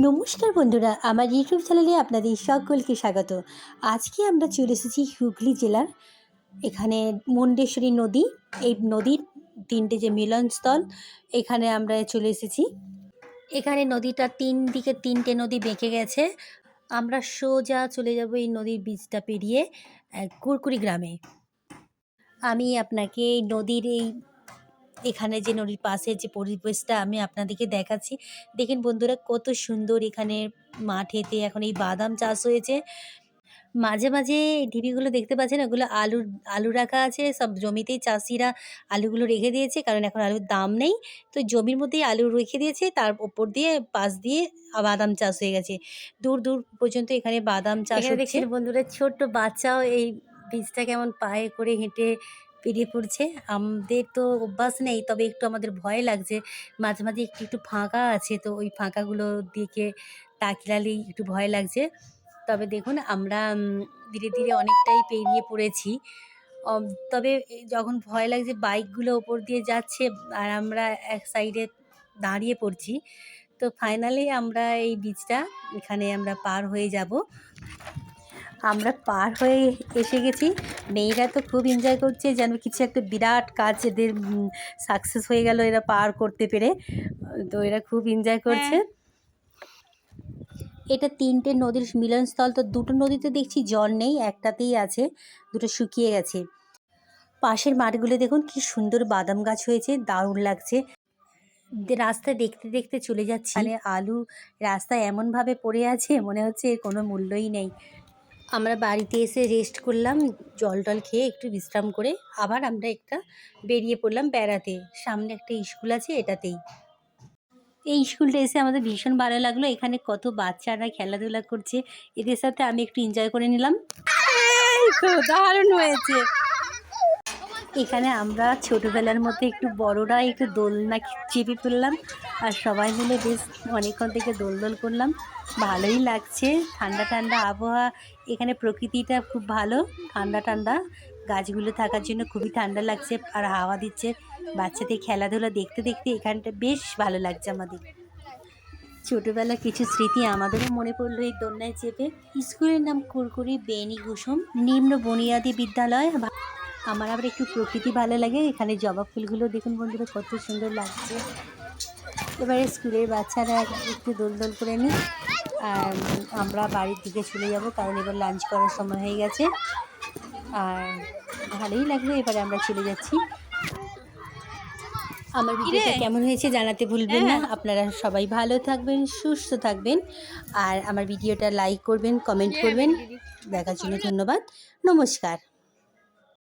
নমস্কার বন্ধুরা, আমার ইউটিউব চ্যানেলে আপনাদের সকলকে স্বাগত। আজকে আমরা চলে এসেছি হুগলি জেলার, এখানে মুন্ডেশ্বরী নদী, এই নদীর তিনটে যে মিলনস্থল, এখানে আমরা চলে এসেছি। এখানে নদীটা তিন দিকে তিনটে নদী বেঁকে গেছে। আমরা সোজা চলে যাব এই নদীর বীজটা পেরিয়ে কুরকুরি গ্রামে। আমি আপনাকে এই নদীর এই এখানে যে নদীর পাশে যে পরিবেশটা আমি আপনাদেরকে দেখাচ্ছি দেখেন বন্ধুরা কত সুন্দর এখানে মাঠেতে এখন এই বাদাম চাষ হয়েছে। মাঝে মাঝে এই ঢিবিগুলো দেখতে পাচ্ছেন ওগুলো আলুর আলু রাখা আছে সব জমিতেই চাষিরা আলুগুলো রেখে দিয়েছে কারণ এখন আলুর দাম নেই। তো জমির মধ্যেই আলু রেখে দিয়েছে তার ওপর দিয়ে পাশ দিয়ে বাদাম চাষ হয়ে গেছে। দূর দূর পর্যন্ত এখানে বাদাম চাষ হচ্ছে। বন্ধুরা ছোট্ট বাচ্চাও এই বীজটা কেমন পায়ে করে হেঁটে পেরিয়ে পড়ছে। আমাদের তো অভ্যাস নেই, তবে একটু আমাদের ভয় লাগছে। মাঝে মাঝে একটু একটু ফাঁকা আছে, তো ওই ফাঁকাগুলো দিকে তাকিলালেই একটু ভয় লাগছে। তবে দেখুন, আমরা ধীরে ধীরে অনেকটাই পেরিয়ে পড়েছি। তবে যখন ভয় লাগছে, বাইকগুলো ওপর দিয়ে যাচ্ছে আর আমরা এক সাইডে দাঁড়িয়ে পড়ছি, তো ফাইনালি আমরা এই বীজটা এখানে আমরা পার হয়ে যাব। আমরা পার হয়ে এসে গেছি। মেয়েরা তো খুব এনজয় করছে যেন কিছু একটা বিরাট কাজ এদের সাকসেস হয়ে গেল এরা পার করতে পেরে। তো এরা খুব এনজয় করছে। এটা তিনটে নদীর মিলনস্থল তো দুটো নদীতে দেখছি জল নেই একটাতেই আছে দুটো শুকিয়ে গেছে। পাশের মাঠগুলো দেখুন কি সুন্দর বাদাম গাছ হয়েছে দারুণ লাগছে। রাস্তা দেখতে দেখতে চলে যাচ্ছি। মানে আলু রাস্তায় এমনভাবে পড়ে আছে মনে হচ্ছে এর কোনো মূল্যই নেই। আমরা বাড়িতে এসে রেস্ট করলাম, জল টল খেয়ে একটু বিশ্রাম করে আবার আমরা একটা বেরিয়ে পড়লাম বেড়াতে। সামনে একটা স্কুল আছে এটাতেই। এই স্কুলটা এসে আমাদের ভীষণ ভালো লাগল। এখানে কত বাচ্চারা খেলাধুলা করছে। এদের সাথে আমি একটু এনজয় করে নিলাম। দারুণ হয়েছে। এখানে আমরা ছোটবেলার মধ্যে একটু বড়রা একটু দোলনা চেপে ফেললাম আর সবাই মিলে বেশ অনেকক্ষণ থেকে দোল দোল করলাম। ভালোই লাগছে। ঠান্ডা ঠান্ডা আবহাওয়া, এখানে প্রকৃতিটা খুব ভালো। ঠান্ডা ঠান্ডা। গাছগুলো থাকার জন্য খুবই ঠান্ডা লাগছে আর হাওয়া দিচ্ছে। বাচ্চাদের খেলাধুলা দেখতে দেখতে এখানটা বেশ ভালো লাগছে আমাদের। ছোটবেলার কিছু স্মৃতি আমাদেরও মনে পড়ল এই দোলনায় চেপে। স্কুলের নাম কুরকুরি বেনি কুসুম। নিম্ন বুনিয়াদী বিদ্যালয়। আমার আবার একটু প্রকৃতি ভালো লাগে। এখানে জবা ফুলগুলো দেখুন বন্ধুরা কত সুন্দর লাগছে। এবারে স্কুলের বাচ্চারা একটু দোল দোল করে নিই আর আমরা বাড়ির দিকে চলে যাব কারণ এবার লাঞ্চ করার সময় হয়ে গেছে। আর ভালোই লাগল এবারে আমরা চলে যাচ্ছি। আমার ভিডিওটা কেমন হয়েছে জানাতে ভুলবেন না। আপনারা সবাই ভালো থাকবেন সুস্থ থাকবেন। আর আমার ভিডিওটা লাইক করবেন কমেন্ট করবেন। দেখার জন্য ধন্যবাদ। নমস্কার।